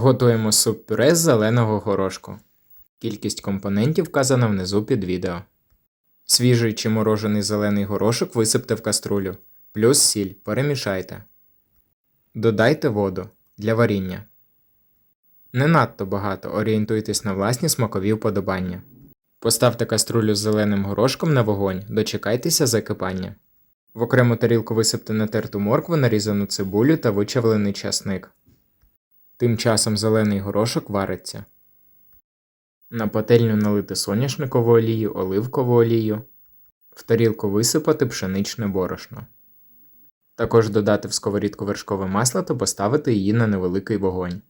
Готуємо суп-пюре з зеленого горошку. Кількість компонентів вказана внизу під відео. Свіжий чи морожений зелений горошок висипте в каструлю, плюс сіль перемішайте. Додайте воду для варіння. Не надто багато орієнтуйтесь на власні смакові вподобання. Поставте каструлю з зеленим горошком на вогонь, дочекайтеся закипання. В окрему тарілку висипте натерту моркву, нарізану цибулю та вичавлений часник. Тим часом зелений горошок вариться. На пательню налити соняшникову олію, оливкову олію. В тарілку висипати пшеничне борошно. Також додати в сковорідку вершкове масло та поставити її на невеликий вогонь.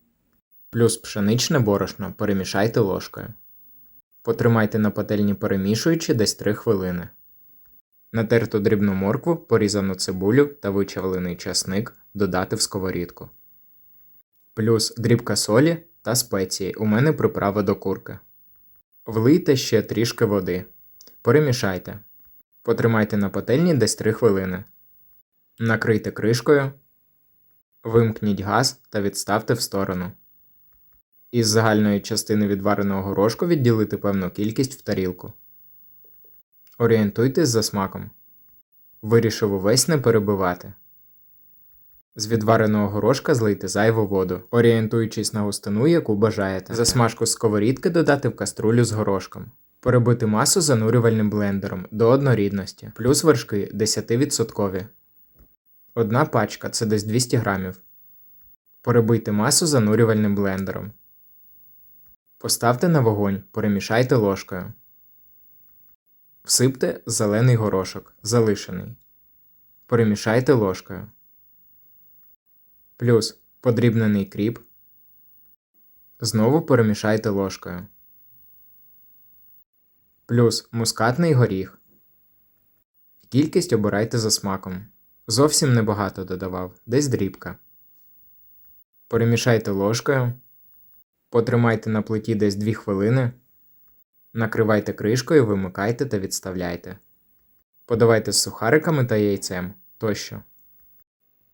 Плюс пшеничне борошно перемішайте ложкою. Потримайте на пательні перемішуючи десь 3 хвилини. Натерту дрібну моркву, порізану цибулю та вичавлений часник додати в сковорідку. Плюс дрібка солі та спеції. У мене приправа до курки. Влийте ще трішки води. Перемішайте. Потримайте на пательні десь 3 хвилини. Накрийте кришкою. Вимкніть газ та відставте в сторону. Із загальної частини відвареного горошку відділити певну кількість в тарілку. Орієнтуйтесь за смаком. Вирішив увесь не перебивати. З відвареного горошка злийте зайву воду, орієнтуючись на густину, яку бажаєте. Засмажку з сковорідки додати в каструлю з горошком. Перебити масу занурювальним блендером до однорідності, плюс вершки 10%. Одна пачка це десь 200 грамів. Перебийте масу занурювальним блендером. Поставте на вогонь, перемішайте ложкою. Всипте зелений горошок, залишений. Перемішайте ложкою. Плюс подрібнений кріп. Знову перемішайте ложкою. Плюс мускатний горіх. Кількість обирайте за смаком. Зовсім небагато додавав, десь дрібка. Перемішайте ложкою. Потримайте на плиті десь 2 хвилини. Накривайте кришкою, вимикайте та відставляйте. Подавайте з сухариками та яйцем тощо.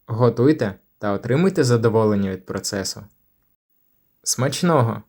Готуйте та отримуйте задоволення від процесу. Смачного!